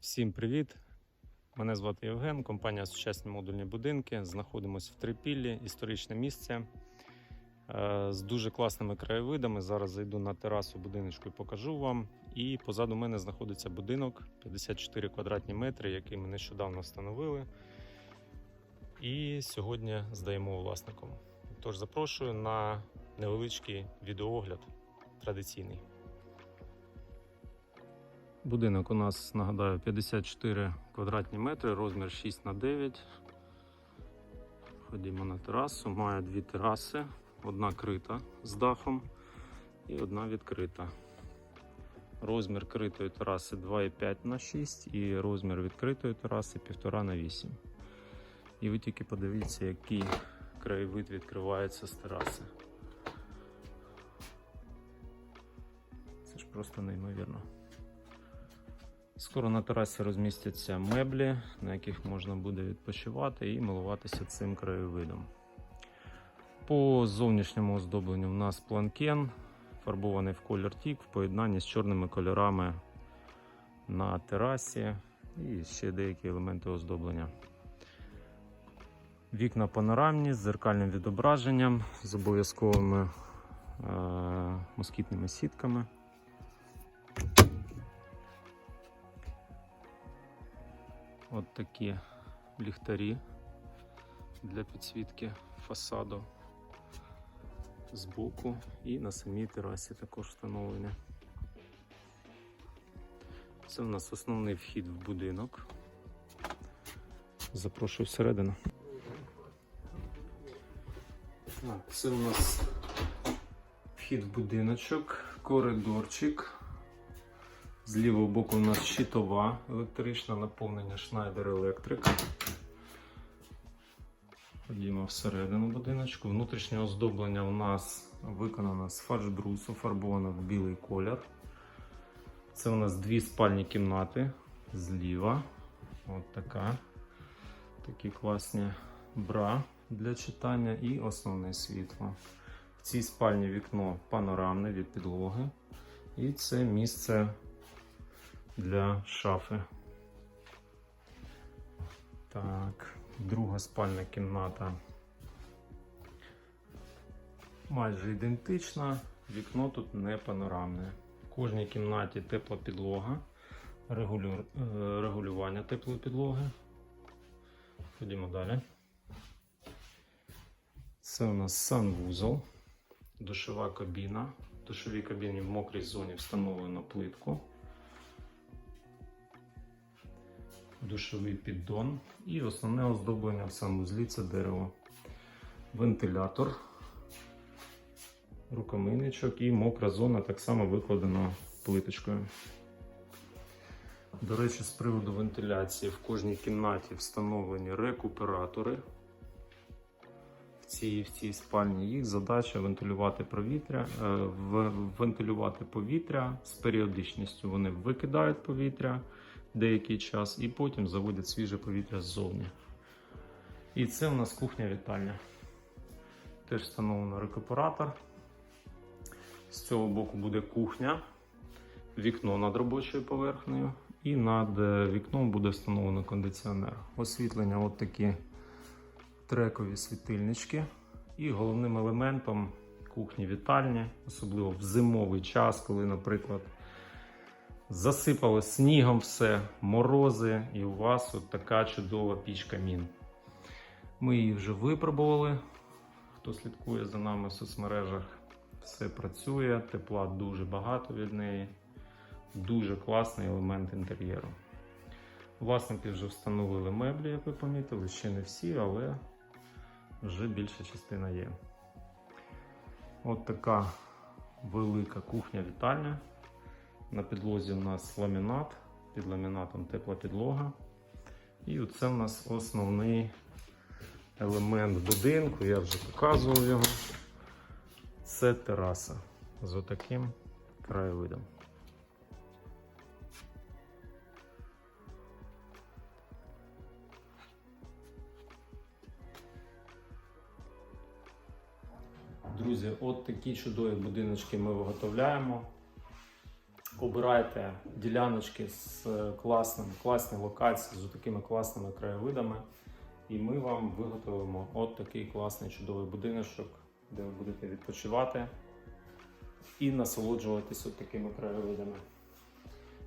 Всім привіт! Мене звати Євген, компанія Сучасні модульні будинки. Знаходимося в Трипіллі, історичне місце е, з дуже класними краєвидами. Зараз зайду на терасу будиночку і покажу вам. І позаду мене знаходиться будинок 54 квадратні метри, який ми нещодавно встановили. І сьогодні здаємо власником. Тож запрошую на невеличкий відеоогляд традиційний. Будинок у нас, нагадаю, 54 квадратні метри, розмір 6 на 9. Ходімо на терасу. Має дві тераси. Одна крита з дахом і одна відкрита. Розмір критої тераси 2,5 на 6 і розмір відкритої тераси 1,5 на 8. І ви тільки подивіться, який краєвид відкривається з тераси. Це ж просто неймовірно. Скоро на терасі розмістяться меблі, на яких можна буде відпочивати і милуватися цим краєвидом. По зовнішньому оздобленню в нас планкен, фарбований в колір тік в поєднанні з чорними кольорами на терасі і ще деякі елементи оздоблення. Вікна панорамні з зеркальним відображенням, з обов'язковими е- москітними сітками. От такі ліхтарі для підсвітки фасаду збоку і на самій терасі також встановлені. Це в нас основний вхід в будинок. Запрошую всередину. Так, це у нас вхід в будиночок, коридорчик. З лівого боку у нас щитова електрична наповнення Schneider Electric. Ходімо всередину будиночку. Внутрішнє оздоблення у нас виконано з фаршбрусу, фарбовано в білий колір. Це у нас дві спальні кімнати зліва. От така. Такі класні бра для читання і основне світло. В цій спальні вікно панорамне від підлоги. І це місце для шафи. Так, друга спальна кімната майже ідентична, вікно тут не панорамне. В кожній кімнаті тепла підлога, регулю... е, регулювання теплої підлоги. Ходімо далі. Це у нас санвузол, душова кабіна. В душовій кабіні в мокрій зоні встановлено плитку. Душовий піддон і основне оздоблення в санвузлі це дерево. Вентилятор, рукомийничок і мокра зона так само викладена плиточкою. До речі, з приводу вентиляції в кожній кімнаті встановлені рекуператори. В цій, в цій спальні їх задача вентилювати повітря, е, вентилювати повітря з періодичністю. Вони викидають повітря деякий час і потім заводять свіже повітря ззовні. І це у нас кухня-вітальня. Теж встановлено рекуператор. З цього боку буде кухня, вікно над робочою поверхнею, і над е, вікном буде встановлено кондиціонер. Освітлення от такі трекові світильнички. І головним елементом кухні-вітальні, особливо в зимовий час, коли, наприклад, засипало снігом все, морози, і у вас от така чудова піч камін. Ми її вже випробували. Хто слідкує за нами в соцмережах, все працює, тепла дуже багато від неї. Дуже класний елемент інтер'єру. Власники вже встановили меблі, як ви помітили, ще не всі, але вже більша частина є. От така велика кухня-вітальня. На підлозі у нас ламінат, під ламінатом тепла підлога. І це у нас основний елемент будинку, я вже показував його. Це тераса з отаким краєвидом. Друзі, от такі чудові будиночки ми виготовляємо. Обирайте діляночки з е, класним, класні локації, з такими класними краєвидами. І ми вам виготовимо от такий класний чудовий будиночок, де ви будете відпочивати і насолоджуватись от такими краєвидами.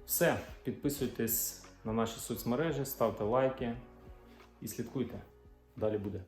Все, підписуйтесь на наші соцмережі, ставте лайки і слідкуйте. Далі буде.